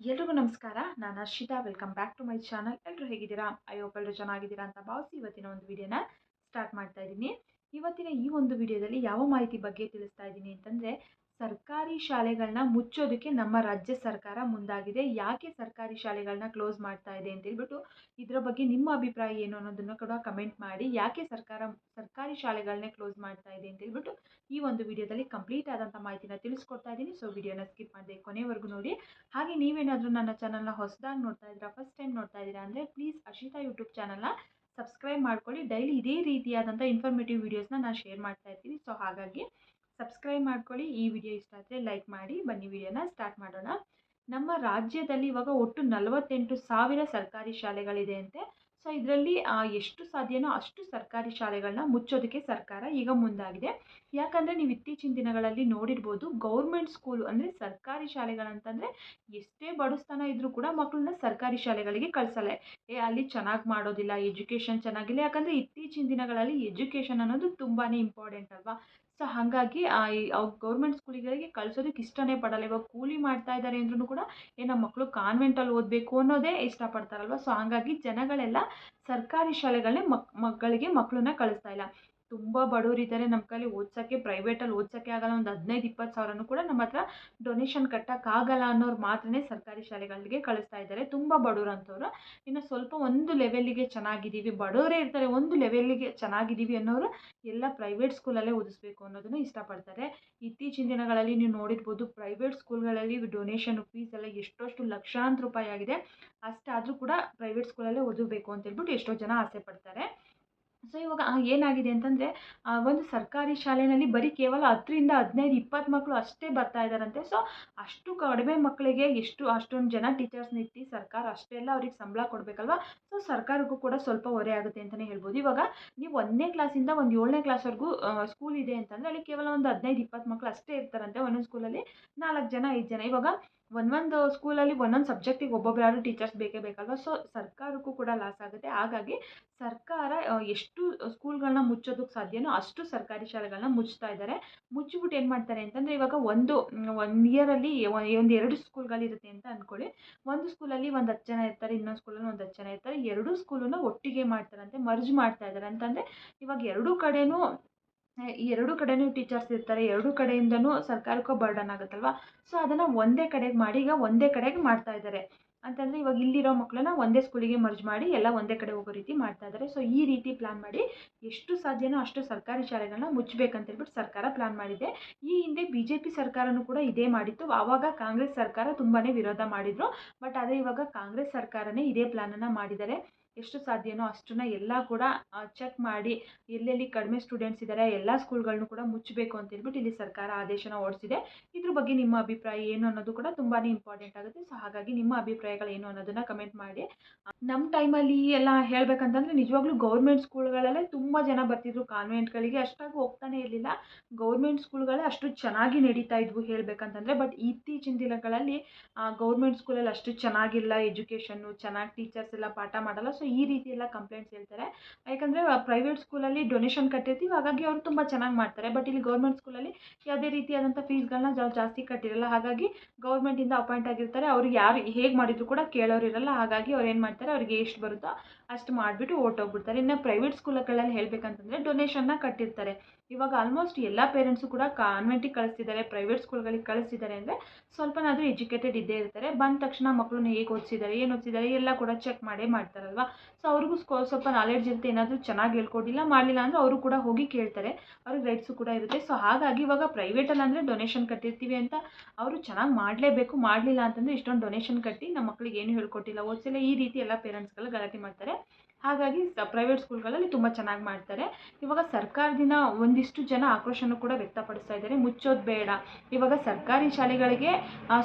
ಎಲ್ರಿಗೂ ನಮಸ್ಕಾರ. ನಾನು Arshita welcome back to my channel ಎಲ್ಲರೂ ಹೇಗಿದ್ದೀರಾ? ಅಯ್ಯೋ ಎಲ್ಲರೂ ಚೆನ್ನಾಗಿದ್ದೀರಾ ಅಂತ ಭಾವಿಸಿ ಇವತ್ತಿನ ಒಂದು ವಿಡಿಯೋನ ಸ್ಟಾರ್ಟ್ ಮಾಡ್ತಾ ಇದ್ದೀನಿ. ಇವತ್ತಿನ ಈ ಒಂದು ವಿಡಿಯೋದಲ್ಲಿ ಯಾವ ಮಾಹಿತಿ ಬಗ್ಗೆ ತಿಳಿಸ್ತಾ ಇದ್ದೀನಿ ಅಂತಂದರೆ ಸರ್ಕಾರಿ ಶಾಲೆಗಳನ್ನ ಮುಚ್ಚೋದಕ್ಕೆ ನಮ್ಮ ರಾಜ್ಯ ಸರ್ಕಾರ ಮುಂದಾಗಿದೆ. ಯಾಕೆ ಸರ್ಕಾರಿ ಶಾಲೆಗಳನ್ನ ಕ್ಲೋಸ್ ಮಾಡ್ತಾ ಇದೆ ಅಂತ ಹೇಳ್ಬಿಟ್ಟು ಇದರ ಬಗ್ಗೆ ನಿಮ್ಮ ಅಭಿಪ್ರಾಯ ಏನು ಅನ್ನೋದನ್ನು ಕೂಡ ಕಮೆಂಟ್ ಮಾಡಿ. ಯಾಕೆ ಸರ್ಕಾರ ಸರ್ಕಾರಿ ಶಾಲೆಗಳನ್ನೇ ಕ್ಲೋಸ್ ಮಾಡ್ತಾ ಇದೆ ಅಂತ ಹೇಳ್ಬಿಟ್ಟು ಈ ಒಂದು ವಿಡಿಯೋದಲ್ಲಿ ಕಂಪ್ಲೀಟ್ ಆದಂಥ ಮಾಹಿತಿನ ತಿಳಿಸ್ಕೊಡ್ತಾ ಇದ್ದೀನಿ. ಸೊ ವಿಡಿಯೋನ ಸ್ಕಿಪ್ ಮಾಡಿದೆ ಕೊನೆವರೆಗೂ ನೋಡಿ. ಹಾಗೆ ನೀವೇನಾದರೂ ನನ್ನ ಚಾನಲ್ನ ಹೊಸದಾಗಿ ನೋಡ್ತಾ ಇದ್ದೀರಾ ಫಸ್ಟ್ ಟೈಮ್ ನೋಡ್ತಾ ಇದ್ದೀರಾ ಅಂದರೆ ಪ್ಲೀಸ್ ಅಶಿತಾ ಯೂಟ್ಯೂಬ್ ಚಾನಲ್ನ ಸಬ್ಸ್ಕ್ರೈಬ್ ಮಾಡ್ಕೊಳ್ಳಿ. ಡೈಲಿ ಇದೇ ರೀತಿಯಾದಂಥ ಇನ್ಫಾರ್ಮೇಟಿವ್ ವೀಡಿಯೋಸ್ನ ನಾನು ಶೇರ್ ಮಾಡ್ತಾ ಇರ್ತೀನಿ. ಸೊ ಹಾಗಾಗಿ ಸಬ್ಸ್ಕ್ರೈಬ್ ಮಾಡ್ಕೊಳ್ಳಿ. ಈ ವಿಡಿಯೋ ಇಷ್ಟ ಆದರೆ ಲೈಕ್ ಮಾಡಿ. ಬನ್ನಿ ವಿಡಿಯೋನ ಸ್ಟಾರ್ಟ್ ಮಾಡೋಣ. ನಮ್ಮ ರಾಜ್ಯದಲ್ಲಿ ಇವಾಗ ಒಟ್ಟು ನಲವತ್ತೆಂಟು ಸಾವಿರ ಸರ್ಕಾರಿ ಶಾಲೆಗಳಿದೆ ಅಂತೆ. ಸೊ ಇದರಲ್ಲಿ ಎಷ್ಟು ಸಾಧ್ಯನೋ ಅಷ್ಟು ಸರ್ಕಾರಿ ಶಾಲೆಗಳನ್ನ ಮುಚ್ಚೋದಕ್ಕೆ ಸರ್ಕಾರ ಈಗ ಮುಂದಾಗಿದೆ. ಯಾಕಂದರೆ ನೀವು ಇತ್ತೀಚಿನ ದಿನಗಳಲ್ಲಿ ನೋಡಿರ್ಬೋದು ಗೌರ್ಮೆಂಟ್ ಸ್ಕೂಲು ಅಂದರೆ ಸರ್ಕಾರಿ ಶಾಲೆಗಳಂತಂದರೆ ಎಷ್ಟೇ ಬಡಸ್ತಾನ ಇದ್ದರೂ ಕೂಡ ಮಕ್ಕಳನ್ನ ಸರ್ಕಾರಿ ಶಾಲೆಗಳಿಗೆ ಕಳಿಸಲ್ಲ. ಏ, ಅಲ್ಲಿ ಚೆನ್ನಾಗಿ ಮಾಡೋದಿಲ್ಲ ಎಜುಕೇಷನ್ ಚೆನ್ನಾಗಿಲ್ಲ. ಯಾಕಂದರೆ ಇತ್ತೀಚಿನ ದಿನಗಳಲ್ಲಿ ಎಜುಕೇಷನ್ ಅನ್ನೋದು ತುಂಬಾ ಇಂಪಾರ್ಟೆಂಟ್ ಅಲ್ವಾ? ಸೊ ಹಾಗಾಗಿ ಗೌರ್ಮೆಂಟ್ ಸ್ಕೂಲಿಗಳಿಗೆ ಕಳ್ಸೋದಕ್ಕೆ ಇಷ್ಟನೇ ಪಡಲ್ಲ. ಇವಾಗ ಕೂಲಿ ಮಾಡ್ತಾ ಇದ್ದಾರೆ ಅಂದ್ರೂ ಕೂಡ, ಏ ನಮ್ಮ ಮಕ್ಕಳು ಕಾನ್ವೆಂಟಲ್ಲಿ ಓದಬೇಕು ಅನ್ನೋದೇ ಇಷ್ಟಪಡ್ತಾರಲ್ವ? ಸೊ ಹಾಗಾಗಿ ಜನಗಳೆಲ್ಲ ಸರ್ಕಾರಿ ಶಾಲೆಗಳನ್ನೇ ಮಕ್, ಮಕ್ಕಳಿಗೆ ಮಕ್ಕಳನ್ನ ಕಳಿಸ್ತಾ ಇಲ್ಲ. ತುಂಬ ಬಡವರಿದ್ದಾರೆ ನಮ್ಮ ಕೈಲಿ ಓದ್ಸೋಕ್ಕೆ ಪ್ರೈವೇಟಲ್ಲಿ ಓದ್ಸೋಕ್ಕೆ ಆಗಲ್ಲ. ಒಂದು ಹದಿನೈದು ಇಪ್ಪತ್ತು ಸಾವಿರನೂ ಕೂಡ ನಮ್ಮ ಹತ್ರ ಡೊನೇಷನ್ ಕಟ್ಟೋಕ್ಕಾಗಲ್ಲ ಅನ್ನೋರು ಮಾತ್ರನೇ ಸರ್ಕಾರಿ ಶಾಲೆಗಳಿಗೆ ಕಳಿಸ್ತಾ ಇದ್ದಾರೆ ತುಂಬ ಬಡವರು ಅಂಥವ್ರು ಇನ್ನು ಸ್ವಲ್ಪ ಒಂದು ಲೆವೆಲ್ಲಿಗೆ ಚೆನ್ನಾಗಿದ್ದೀವಿ ಬಡವರೇ ಇರ್ತಾರೆ. ಒಂದು ಲೆವೆಲ್ಲಿಗೆ ಚೆನ್ನಾಗಿದ್ದೀವಿ ಅನ್ನೋರು ಎಲ್ಲ ಪ್ರೈವೇಟ್ ಸ್ಕೂಲಲ್ಲೇ ಓದಿಸ್ಬೇಕು ಅನ್ನೋದನ್ನು ಇಷ್ಟಪಡ್ತಾರೆ. ಇತ್ತೀಚಿನ ದಿನಗಳಲ್ಲಿ ನೀವು ನೋಡಿರ್ಬೋದು ಪ್ರೈವೇಟ್ ಸ್ಕೂಲ್ಗಳಲ್ಲಿ ಡೊನೇಷನ್ ಫೀಸ್ ಎಲ್ಲ ಎಷ್ಟೊಷ್ಟು ಲಕ್ಷಾಂತರ ರೂಪಾಯಿ ಆಗಿದೆ. ಅಷ್ಟಾದರೂ ಕೂಡ ಪ್ರೈವೇಟ್ ಸ್ಕೂಲಲ್ಲೇ ಓದಬೇಕು ಅಂತ ಹೇಳ್ಬಿಟ್ಟು ಎಷ್ಟೋ ಜನ ಆಸೆ ಪಡ್ತಾರೆ. ಸೊ ಇವಾಗ ಏನಾಗಿದೆ ಅಂತಂದರೆ ಒಂದು ಸರ್ಕಾರಿ ಶಾಲೆಯಲ್ಲಿ ಬರೀ ಕೇವಲ ಹತ್ತರಿಂದ ಹದಿನೈದು, ಇಪ್ಪತ್ತು ಮಕ್ಕಳು ಅಷ್ಟೇ ಬರ್ತಾ ಇದ್ದಾರಂತೆ. ಸೊ ಅಷ್ಟು ಕಡಿಮೆ ಮಕ್ಕಳಿಗೆ ಎಷ್ಟು, ಅಷ್ಟೊಂದು ಜನ ಟೀಚರ್ಸ್ನ ಇಟ್ಟು ಸರ್ಕಾರ ಅಷ್ಟೆಲ್ಲ ಅವ್ರಿಗೆ ಸಂಬಳ ಕೊಡಬೇಕಲ್ವ? ಸೊ ಸರ್ಕಾರಕ್ಕೂ ಕೂಡ ಸ್ವಲ್ಪ ಹೊರೆ ಆಗುತ್ತೆ ಅಂತಲೇ ಹೇಳ್ಬೋದು. ಇವಾಗ, ನೀವು ಒಂದನೇ ಕ್ಲಾಸಿಂದ ಒಂದು ಏಳನೇ ಕ್ಲಾಸ್ವರೆಗೂ ಸ್ಕೂಲ್ ಇದೆ ಅಂತಂದರೆ, ಅಲ್ಲಿ ಕೇವಲ ಒಂದು ಹದಿನೈದು, ಇಪ್ಪತ್ತು ಮಕ್ಕಳು ಅಷ್ಟೇ ಇರ್ತಾರಂತೆ ಒಂದೊಂದು ಸ್ಕೂಲಲ್ಲಿ ನಾಲ್ಕು ಜನ, ಐದು ಜನ. ಇವಾಗ ಒಂದೊಂದು ಸ್ಕೂಲಲ್ಲಿ ಒಂದೊಂದು ಸಬ್ಜೆಕ್ಟಿಗೆ ಒಬ್ಬೊಬ್ಬರಾದ್ರು ಟೀಚರ್ಸ್ ಬೇಕೇ ಬೇಕಲ್ವ? ಸೊ ಸರ್ಕಾರಕ್ಕೂ ಕೂಡ ಲಾಸ್ ಆಗುತ್ತೆ. ಹಾಗಾಗಿ ಸರ್ಕಾರ ಎಷ್ಟು ಸ್ಕೂಲ್ಗಳನ್ನ ಮುಚ್ಚೋದಕ್ಕೆ ಸಾಧ್ಯನೋ ಅಷ್ಟು ಸರ್ಕಾರಿ ಶಾಲೆಗಳನ್ನ ಮುಚ್ತಾ ಇದ್ದಾರೆ ಮುಚ್ಚಿಬಿಟ್ಟು ಏನು ಮಾಡ್ತಾರೆ ಅಂತಂದರೆ ಇವಾಗ ಒಂದು ಒನ್ ಇಯರಲ್ಲಿ ಒಂದು ಎರಡು ಸ್ಕೂಲ್ಗಳಿರುತ್ತೆ ಅಂತ ಅಂದ್ಕೊಳ್ಳಿ ಒಂದು ಸ್ಕೂಲಲ್ಲಿ ಒಂದು ಹತ್ತು ಜನ ಇರ್ತಾರೆ, ಇನ್ನೊಂದು ಸ್ಕೂಲಲ್ಲಿ ಒಂದು ಹತ್ತು ಜನ ಇರ್ತಾರೆ. ಎರಡೂ ಸ್ಕೂಲನ್ನು ಒಟ್ಟಿಗೆ ಮಾಡ್ತಾರಂತೆ ಮರ್ಜ್ ಮಾಡ್ತಾ ಇದ್ದಾರೆ ಅಂತಂದರೆ ಇವಾಗ ಎರಡೂ ಕಡೆನೂ ಈ ಎರಡೂ ಕಡೆನೂ ಟೀಚರ್ಸ್ ಇರ್ತಾರೆ, ಎರಡು ಕಡೆಯಿಂದನೂ ಸರ್ಕಾರಕ್ಕೂ ಬರ್ಡನ್ ಆಗುತ್ತಲ್ವಾ? ಸೊ ಅದನ್ನು ಒಂದೇ ಕಡೆಗೆ ಮಾಡಿ, ಈಗ ಒಂದೇ ಕಡೆಗೆ ಮಾಡ್ತಾ ಇದ್ದಾರೆ. ಅಂತಂದರೆ ಇವಾಗ ಇಲ್ಲಿರೋ ಮಕ್ಕಳನ್ನ ಒಂದೇ ಸ್ಕೂಲಿಗೆ ಮರ್ಜ್ ಮಾಡಿ ಎಲ್ಲ ಒಂದೇ ಕಡೆ ಹೋಗೋ ರೀತಿ ಮಾಡ್ತಾ ಇದ್ದಾರೆ. ಸೊ ಈ ರೀತಿ ಪ್ಲ್ಯಾನ್ ಮಾಡಿ ಎಷ್ಟು ಸಾಧ್ಯನೋ ಅಷ್ಟು ಸರ್ಕಾರಿ ಶಾಲೆಗಳನ್ನ ಮುಚ್ಚಬೇಕಂತೇಳ್ಬಿಟ್ಟು ಸರ್ಕಾರ ಪ್ಲ್ಯಾನ್ ಮಾಡಿದೆ. ಈ ಹಿಂದೆ ಬಿ ಜೆ ಪಿ ಸರ್ಕಾರನೂ ಕೂಡ ಇದೇ ಮಾಡಿತ್ತು. ಆವಾಗ ಕಾಂಗ್ರೆಸ್ ಸರ್ಕಾರ ತುಂಬಾ ವಿರೋಧ ಮಾಡಿದರು. ಬಟ್ ಆದರೆ ಇವಾಗ ಕಾಂಗ್ರೆಸ್ ಸರ್ಕಾರನೇ ಇದೇ ಪ್ಲ್ಯಾನನ್ನು ಮಾಡಿದ್ದಾರೆ. ಎಷ್ಟು ಸಾಧ್ಯನೋ ಅಷ್ಟನ್ನ ಎಲ್ಲ ಕೂಡ ಚೆಕ್ ಮಾಡಿ ಎಲ್ಲೆಲ್ಲಿ ಕಡಿಮೆ ಸ್ಟೂಡೆಂಟ್ಸ್ ಇದ್ದಾರೆ ಎಲ್ಲ ಸ್ಕೂಲ್ಗಳನ್ನು ಕೂಡ ಮುಚ್ಚಬೇಕು ಅಂತ ಹೇಳ್ಬಿಟ್ಟು ಇಲ್ಲಿ ಸರ್ಕಾರ ಆದೇಶನ ಹೊರಡಿಸಿದೆ. ಇದ್ರ ಬಗ್ಗೆ ನಿಮ್ಮ ಅಭಿಪ್ರಾಯ ಏನು ಅನ್ನೋದು ಕೂಡ ತುಂಬಾ ಇಂಪಾರ್ಟೆಂಟ್ ಆಗುತ್ತೆ. ಸೊ ಹಾಗಾಗಿ ನಿಮ್ಮ ಅಭಿಪ್ರಾಯಗಳು ಏನು ಅನ್ನೋದನ್ನು ಕಮೆಂಟ್ ಮಾಡಿ. ನಮ್ಮ ಟೈಮಲ್ಲಿ ಎಲ್ಲ ಹೇಳ್ಬೇಕಂತಂದರೆ ನಿಜವಾಗ್ಲೂ ಗೌರ್ಮೆಂಟ್ ಸ್ಕೂಲ್ಗಳಲ್ಲೇ ತುಂಬ ಜನ ಬರ್ತಿದ್ರು. ಕಾನ್ವೆಂಟ್ಗಳಿಗೆ ಅಷ್ಟಾಗಿ ಹೋಗ್ತಾನೆ ಇರಲಿಲ್ಲ. ಗೌರ್ಮೆಂಟ್ ಸ್ಕೂಲ್ಗಳೇ ಅಷ್ಟು ಚೆನ್ನಾಗಿ ನಡೀತಾ ಇದ್ವು ಹೇಳಬೇಕಂತಂದರೆ ಬಟ್ ಇತ್ತೀಚಿನ ದಿನಗಳಲ್ಲಿ ಗೌರ್ಮೆಂಟ್ ಸ್ಕೂಲಲ್ಲಿ ಅಷ್ಟು ಚೆನ್ನಾಗಿಲ್ಲ ಎಜುಕೇಷನ್ನು ಚೆನ್ನಾಗಿ ಟೀಚರ್ಸ್ ಎಲ್ಲ ಪಾಠ ಮಾಡಲ್ಲ. ಸೊ ಈ ರೀತಿ ಎಲ್ಲ ಕಂಪ್ಲೇಂಟ್ಸ್ ಹೇಳ್ತಾರೆ. ಯಾಕಂದರೆ ಪ್ರೈವೇಟ್ ಸ್ಕೂಲಲ್ಲಿ ಡೊನೇಷನ್ ಕಟ್ಟಿರ್ತೀವಿ. ಹಾಗಾಗಿ ಅವರು ತುಂಬ ಚೆನ್ನಾಗಿ ಮಾಡ್ತಾರೆ. ಬಟ್ ಇಲ್ಲಿ ಗೌರ್ಮೆಂಟ್ ಸ್ಕೂಲಲ್ಲಿ ಯಾವುದೇ ರೀತಿಯಾದಂಥ ಫೀಸ್ಗಳನ್ನ ಜಾಸ್ತಿ ಕಟ್ಟಿರಲ್ಲ. ಹಾಗಾಗಿ ಗೌರ್ಮೆಂಟಿಂದ ಅಪಾಯಿಂಟ್ ಆಗಿರ್ತಾರೆ. ಅವ್ರಿಗೆ ಯಾರು ಹೇಗೆ ಮಾಡಿದ್ರು ಕೂಡ ಕೇಳೋರಿರಲ್ಲ ಹಾಗಾಗಿ ಅವ್ರು ಏನು ಮಾಡ್ತಾರೆ? ಅವ್ರಿಗೆ ಎಷ್ಟು ಬರುತ್ತೋ ಅಷ್ಟು ಮಾಡಿಬಿಟ್ಟು ಓಟೋಗ್ಬಿಡ್ತಾರೆ. ಇನ್ನು ಪ್ರೈವೇಟ್ ಸ್ಕೂಲ್ಗಳಲ್ಲಿ ಹೇಳಬೇಕಂತಂದರೆ ಡೊನೇಷನ್ನ ಕಟ್ಟಿರ್ತಾರೆ. ಇವಾಗ ಆಲ್ಮೋಸ್ಟ್ ಎಲ್ಲ ಪೇರೆಂಟ್ಸು ಕೂಡ ಕಾನ್ವೆಂಟಿಗೆ ಕಳಿಸ್ತಿದ್ದಾರೆ. ಪ್ರೈವೇಟ್ ಸ್ಕೂಲ್ಗಳಿಗೆ ಕಳಿಸ್ತಿದ್ದಾರೆ ಅಂದರೆ ಸ್ವಲ್ಪನಾದರೂ ಎಜುಕೇಟೆಡ್ ಇದ್ದೇ ಇರ್ತಾರೆ. ಬಂದ ತಕ್ಷಣ ಮಕ್ಕಳನ್ನ ಹೇಗೆ ಓದಿಸಿದ್ದಾರೆ, ಏನು ಓದಿಸಿದ್ದಾರೆ, ಎಲ್ಲ ಕೂಡ ಚೆಕ್ ಮಾಡೇ ಮಾಡ್ತಾರಲ್ವ? ಸೊ ಅವ್ರಿಗೂ ಸ್ವಲ್ಪ ನಾಲೆಡ್ಜ್ ಇರುತ್ತೆ ಏನಾದರೂ ಚೆನ್ನಾಗಿ ಹೇಳ್ಕೊಡಿಲ್ಲ ಮಾಡಲಿಲ್ಲ ಅಂದರೆ ಅವರು ಕೂಡ ಹೋಗಿ ಕೇಳ್ತಾರೆ. ಅವ್ರಿಗೆ ರೈಟ್ಸು ಕೂಡ ಇರುತ್ತೆ. ಸೊ ಹಾಗಾಗಿ ಇವಾಗ ಪ್ರೈವೇಟಲ್ಲಿ ಅಂದರೆ ಡೊನೇಷನ್ ಕಟ್ಟಿರ್ತೀವಿ ಅಂತ ಅವರು ಚೆನ್ನಾಗಿ ಮಾಡಲೇಬೇಕು, ಮಾಡಲಿಲ್ಲ ಅಂತಂದರೆ ಇಷ್ಟೊಂದು ಡೊನೇಷನ್ ಕಟ್ಟಿ ನಮ್ಮ ಮಕ್ಕಳಿಗೆ ಏನು ಹೇಳ್ಕೊಟ್ಟಿಲ್ಲ. ಓದಿಸಿಲ್ಲ ಈ ರೀತಿ ಎಲ್ಲ ಪೇರೆಂಟ್ಸ್ಗಳು ಗಲಾಟೆ ಮಾಡ್ತಾರೆ. ಹಾಗಾಗಿ ಪ್ರೈವೇಟ್ ಸ್ಕೂಲ್ಗಳಲ್ಲಿ ತುಂಬ ಚೆನ್ನಾಗಿ ಮಾಡ್ತಾರೆ. ಇವಾಗ ಸರ್ಕಾರದಿಂದ ಒಂದಿಷ್ಟು ಜನ ಆಕ್ರೋಶನೂ ಕೂಡ ವ್ಯಕ್ತಪಡಿಸ್ತಾ ಇದ್ದಾರೆ. ಮುಚ್ಚೋದು ಬೇಡ. ಇವಾಗ ಸರ್ಕಾರಿ ಶಾಲೆಗಳಿಗೆ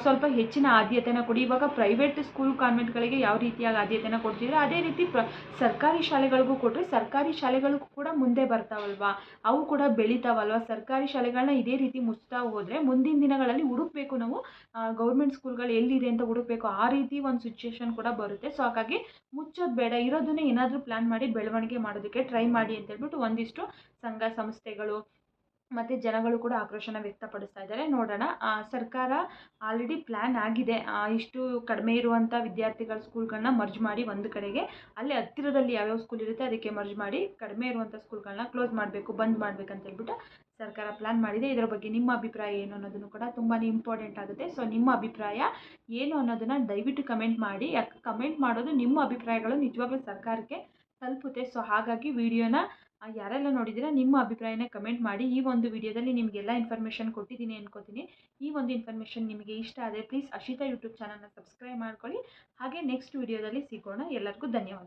ಸ್ವಲ್ಪ ಹೆಚ್ಚಿನ ಆದ್ಯತೆನ ಕೊಡಿ. ಇವಾಗ ಪ್ರೈವೇಟ್ ಸ್ಕೂಲ್ ಕಾನ್ವೆಂಟ್ಗಳಿಗೆ ಯಾವ ರೀತಿಯಾಗಿ ಆದ್ಯತೆನ ಕೊಡ್ತಿದ್ರೆ? ಅದೇ ರೀತಿ ಪ್ರ, ಸರ್ಕಾರಿ ಶಾಲೆಗಳಿಗೂ ಕೊಟ್ಟರೆ ಸರ್ಕಾರಿ ಶಾಲೆಗಳಿಗೂ ಕೂಡ ಮುಂದೆ ಬರ್ತಾವಲ್ವಾ? ಅವು ಕೂಡ ಬೆಳಿತಾವಲ್ವ? ಸರ್ಕಾರಿ ಶಾಲೆಗಳನ್ನ ಇದೇ ರೀತಿ ಮುಚ್ತಾ ಹೋದರೆ ಮುಂದಿನ ದಿನಗಳಲ್ಲಿ ಹುಡುಕ್ಬೇಕು ನಾವು. ಗೌರ್ಮೆಂಟ್ ಸ್ಕೂಲ್ಗಳು ಎಲ್ಲಿದೆ ಅಂತ ಹುಡುಕ್ಬೇಕು. ಆ ರೀತಿ ಒಂದು ಸಿಚುವೇಶನ್ ಕೂಡ ಬರುತ್ತೆ. ಸೊ ಹಾಗಾಗಿ ಮುಚ್ಚೋದು ಬೇಡ. ಇರೋದನ್ನೇ ಏನಾದರೂ ಪ್ಲ್ಯಾನ್ ಮಾಡಿ ಬೆಳವಣಿಗೆ ಮಾಡೋದಕ್ಕೆ ಟ್ರೈ ಮಾಡಿ ಅಂತ ಹೇಳ್ಬಿಟ್ಟು ಒಂದಿಷ್ಟು ಸಂಘ ಸಂಸ್ಥೆಗಳು ಮತ್ತು ಜನಗಳು ಕೂಡ ಆಕ್ರೋಶನ ವ್ಯಕ್ತಪಡಿಸ್ತಾ ಇದ್ದಾರೆ. ನೋಡೋಣ. ಸರ್ಕಾರ ಆಲ್ರೆಡಿ ಪ್ಲ್ಯಾನ್ ಆಗಿದೆ. ಇಷ್ಟು ಕಡಿಮೆ ಇರುವಂಥ ವಿದ್ಯಾರ್ಥಿಗಳ ಸ್ಕೂಲ್ಗಳನ್ನ ಮರ್ಜ್ ಮಾಡಿ ಒಂದು ಕಡೆಗೆ. ಅಲ್ಲಿ ಹತ್ತಿರದಲ್ಲಿ ಯಾವ್ಯಾವ ಸ್ಕೂಲ್ ಇರುತ್ತೆ, ಅದಕ್ಕೆ ಮರ್ಜ್ ಮಾಡಿ ಕಡಿಮೆ ಇರುವಂಥ ಸ್ಕೂಲ್ಗಳನ್ನ ಕ್ಲೋಸ್ ಮಾಡಬೇಕು, ಬಂದ್ ಮಾಡ್ಬೇಕಂತ ಹೇಳ್ಬಿಟ್ಟು ಸರ್ಕಾರ ಪ್ಲ್ಯಾನ್ ಮಾಡಿದೆ. ಇದರ ಬಗ್ಗೆ ನಿಮ್ಮ ಅಭಿಪ್ರಾಯ ಏನು ಅನ್ನೋದನ್ನು ಕೂಡ ತುಂಬಾ ಇಂಪಾರ್ಟೆಂಟ್ ಆಗುತ್ತೆ. ಸೊ ನಿಮ್ಮ ಅಭಿಪ್ರಾಯ ಏನು ಅನ್ನೋದನ್ನು ದಯವಿಟ್ಟು ಕಮೆಂಟ್ ಮಾಡಿ. ಯಾಕೆ ಕಮೆಂಟ್ ಮಾಡೋದು ನಿಮ್ಮ ಅಭಿಪ್ರಾಯಗಳು ನಿಜವಾಗ್ಲೂ ಸರ್ಕಾರಕ್ಕೆ ತಲುಪುತ್ತೆ. ಸೊ ಹಾಗಾಗಿ ವಿಡಿಯೋನ ಯಾರೆಲ್ಲ ನೋಡಿದ್ದೀರಾ, ನಿಮ್ಮ ಅಭಿಪ್ರಾಯನ ಕಮೆಂಟ್ ಮಾಡಿ. ಈ ಒಂದು ವಿಡಿಯೋದಲ್ಲಿ ನಿಮಗೆಲ್ಲ ಇನ್ಫಾರ್ಮೇಷನ್ ಕೊಟ್ಟಿದ್ದೀನಿ ಅನ್ಕೋತೀನಿ. ಈ ಒಂದು ಇನ್ಫಾರ್ಮೇಷನ್ ನಿಮಗೆ ಇಷ್ಟ ಆದರೆ ಪ್ಲೀಸ್ ಅಶಿತಾ ಯೂಟ್ಯೂಬ್ ಚಾನಲ್ನ ಸಬ್ಸ್ಕ್ರೈಬ್ ಮಾಡ್ಕೊಳ್ಳಿ. ಹಾಗೆ ನೆಕ್ಸ್ಟ್ ವಿಡಿಯೋದಲ್ಲಿ ಸಿಗೋಣ. ಎಲ್ಲರಿಗೂ ಧನ್ಯವಾದ.